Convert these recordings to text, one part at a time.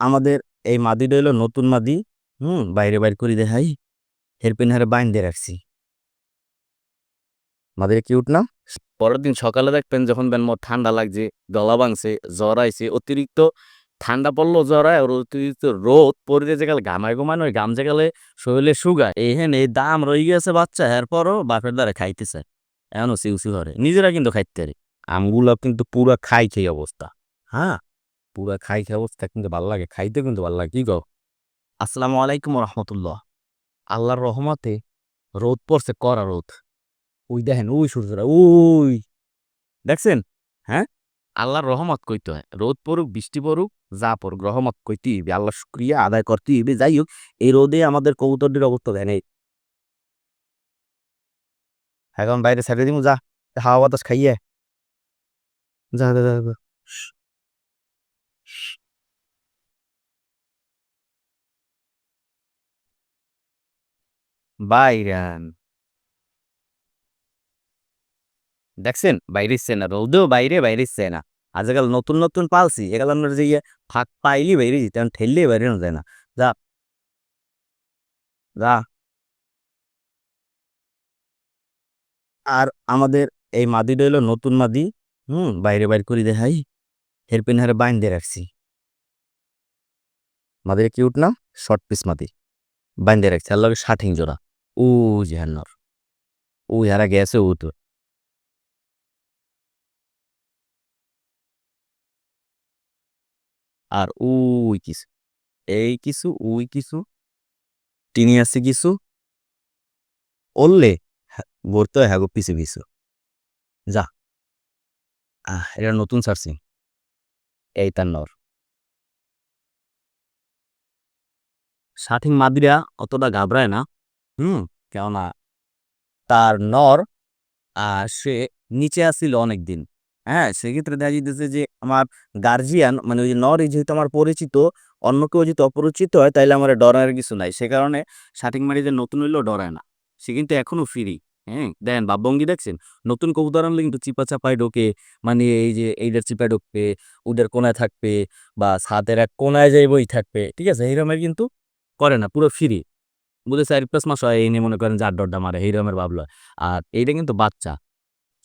আমাদের এই মাদিটা হইল নতুন মাদি, হুম, বাইরে বাইর করে দেখাই। হেরপিন হারে বাইন দিয়ে রাখছি। মাদিরা কিউট না? পরের দিন সকালে দেখবেন যখন বেন মোর ঠান্ডা লাগছে, গলা ভাঙছে, জ্বর আইছে, অতিরিক্ত ঠান্ডা পড়ল জ্বর আয় আর অতিরিক্ত রোদ পড়ে যে গেলে ঘামায় ওই ঘাম যে গেলে শরীরে সুগায় এই হেন এই দাম রয়ে গেছে বাচ্চা, এরপরও বাপের দ্বারা খাইতেছে। এমনও সিউসি করে নিজেরা কিন্তু খাইতে পারে। আমগুলো কিন্তু পুরা খাই খেয়ে অবস্থা। হ্যাঁ পুরা খাই খেয়ে অবস্থা কিন্তু ভালো লাগে খাইতে কিন্তু ভালো লাগে কি গো আসসালামু আলাইকুম রহমতুল্লাহ আল্লাহর রহমতে রোদ পড়ছে করা রোদ। ওই দেখেন ওই সূর্যটা ওই। দেখছেন? হ্যাঁ? আল্লাহর রহমত কইতে হয় রোদ পড়ুক বৃষ্টি পড়ুক যা পড়ুক রহমত কইতে হইবে আল্লাহ শুক্রিয়া আদায় করতে হইবে যাই হোক এই রোদে আমাদের কবুতরটির অবস্থা দেয় নেই এখন বাইরে ছেড়ে দিব যা হাওয়া বাতাস খাইয়ে। যা যা, যা। বাইরান দেখছেন? বাইরেছে না রোদেও বাইরে বাইরেছে না আজকাল নতুন নতুন পালছি। এগুলো আমরা যে ইয়ে ফাঁক পাইলি বাইরে যেতে ঠেললে বাইরে না যায় না। যা। যা। আর আমাদের এই মাদিটা হইল নতুন মাদি। হুম, বাইরে বাইর করে দেখাই। হেরপিন হারে বাইন দিয়ে রাখছি। মাদিরা কিউট না? শর্ট পিস মাদি। বাইন দিয়ে রাখছি। আর লগে জোড়া। ও জেহান্নর। ও হারা গেছে ও তো। আর ওই কিছু এই কিছু ওই কিছু টিনি আছে কিছু ওললে, হয় হ্যাগো পিছু পিছু যা। এটা নতুন সার্সিং এই তার নর সাঠিং মাদিরা অতটা ঘাবড়ায় না। হুম কেননা তার নর আর সে নিচে আসছিল অনেক দিন হ্যাঁ সেক্ষেত্রে দেখা যেতেছে যে আমার গার্জিয়ান মানে ওই যে নর যেহেতু আমার পরিচিত, অন্য কেউ যদি অপরিচিত হয়, তাইলে আমার ডরার কিছু নাই। সে কারণে শাটিং মারি যে নতুন হইলেও ডরায় না। সে কিন্তু এখনও ফ্রি হ্যাঁ দেন বাবঙ্গি দেখছেন? নতুন কবুতর আনলে কিন্তু চিপা চাপায় ঢোকে মানে এই যে এইটার চিপায় ঢুকবে উডের কোনায় থাকবে বা ছাদের এক কোনায় যাই বই থাকবে, ঠিক আছে? এইরমের কিন্তু করে না, পুরো ফ্রি বুঝে চার পাঁচ মাস হয় এই নিয়ে মনে করেন যার ডরটা মারে এইরমের ভাবলো আর এইটা কিন্তু বাচ্চা।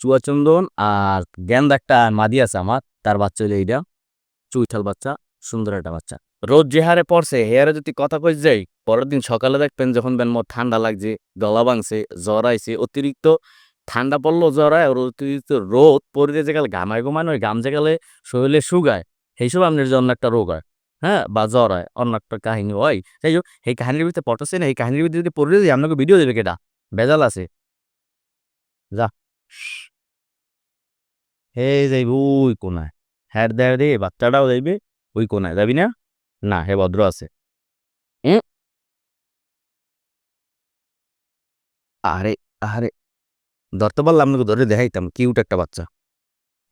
চুয়াচন্দন আর গেন্দা একটা মাদি আছে আমার, তার বাচ্চা হইল এইটা। চুইঠাল বাচ্চা, সুন্দর একটা বাচ্চা। রোদ যে হারে পড়ছে হেয়ারে যদি কথা কই যাই, পরের দিন সকালে দেখবেন যখন বেন মোর ঠান্ডা লাগছে, গলা ভাঙছে, জ্বর আইছে, অতিরিক্ত ঠান্ডা পড়ল জ্বর আয় অতিরিক্ত রোদ পড়ে যে গেলে ঘামায় ঘুমানো ওই ঘাম যে গেলে শরীরে সুগায় সেইসব আপনার জন্য একটা রোগ হয় হ্যাঁ বা জ্বর হয় অন্য একটা কাহিনী হয়। যাই হোক, এই কাহিনীর ভিতরে পটাছে না এই কাহিনীর ভিতরে যদি পড়ে দিই আপনাকে ভিডিও দেবে কেটা বেজাল আছে। যা। হে যাইব ওই কোনায়। হ্যাঁ দেয় রে, বাচ্চাটাও যাইবে, ওই কোনায়, যাবি না? না হে ভদ্র আছে? আরে আরে ধরতে পারলাম না ধরে দেখাইতাম কিউট একটা বাচ্চা।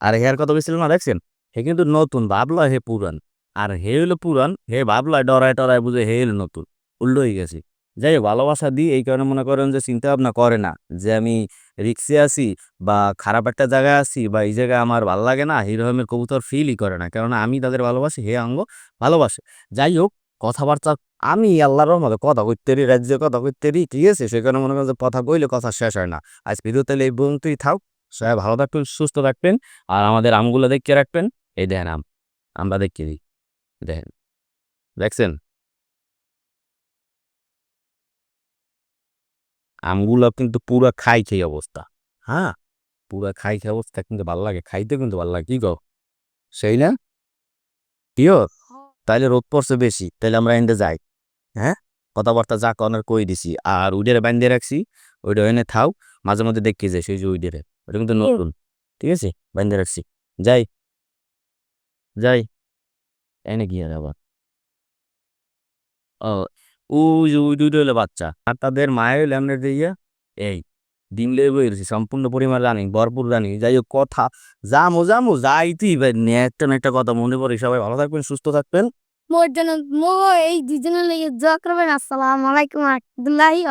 আর হেয়ার কথা বলছিল না দেখছেন? হে কিন্তু নতুন ভাবলো হে পুরান। আর হে হইল পুরান হে ভাবলো ডরায় টরায় বুঝে হে হইল নতুন। উল্টো হয়ে গেছে। যাই হোক, ভালোবাসা দিই, এই কারণে মনে করেন যে চিন্তা ভাবনা করে না যে আমি রিক্সে আছি বা খারাপ একটা জায়গায় আছি বা এই জায়গায় আমার ভালো লাগে না হিরোহমের কবুতর ফিলই করে না। কেননা আমি তাদের ভালোবাসি, হে আঙ্গ ভালোবাসে। যাই হোক, কথাবার্তা, আমি আল্লাহর রহমতে কথা কইতেরি রাজ্যে কথা কইতেরি ঠিক আছে? সেখানে মনে করেন যে কথা কইলে কথা শেষ হয় না। আজ ভিডিও তাহলে এই পর্যন্তই থাক। সবাই ভালো থাকবেন, সুস্থ থাকবেন আর আমাদের আমগুলো দেখিয়ে রাখবেন। এই দেখেন আম, আমরা দেখে দিই। দেখেন। দেখছেন? আমগুলো কিন্তু পুরা খাই খেয়ে অবস্থা। হ্যাঁ? পুরা খাই খেয়ে অবস্থা কিন্তু ভালো লাগে খাইতে কিন্তু ভালো লাগে কি গো সেই না? পিওর তাইলে রোদ পড়ছে বেশি তাইলে আমরা এনে যাই। হ্যাঁ? কথাবার্তা যা কনার কই দিছি আর উইডেরে বাইন্দে রাখছি ওইটা এনে থাও মাঝে মধ্যে দেখে যাই সেই যে উইডেরে। ওটা কিন্তু নতুন ঠিক আছে? বান্ধে রাখছি। যাই। যাই। এনে গিয়ে আবার। ও ওই বাচ্চা। আর তাদের মায়ের হইলে দিয়ে এই ডিম লেগে বইছি সম্পূর্ণ পরিমাণ জানি ভরপুর জানি যাই হোক, কথা জামো জামো যাইতেই পারি একটা না একটা কথা মনে পড়ে, সবাই ভালো থাকবেন, সুস্থ থাকবেন। মোর জন্য মো, এই দুজনের লেগে দোয়া করবেন, আসসালামু আলাইকুম রহমতুল্লাহি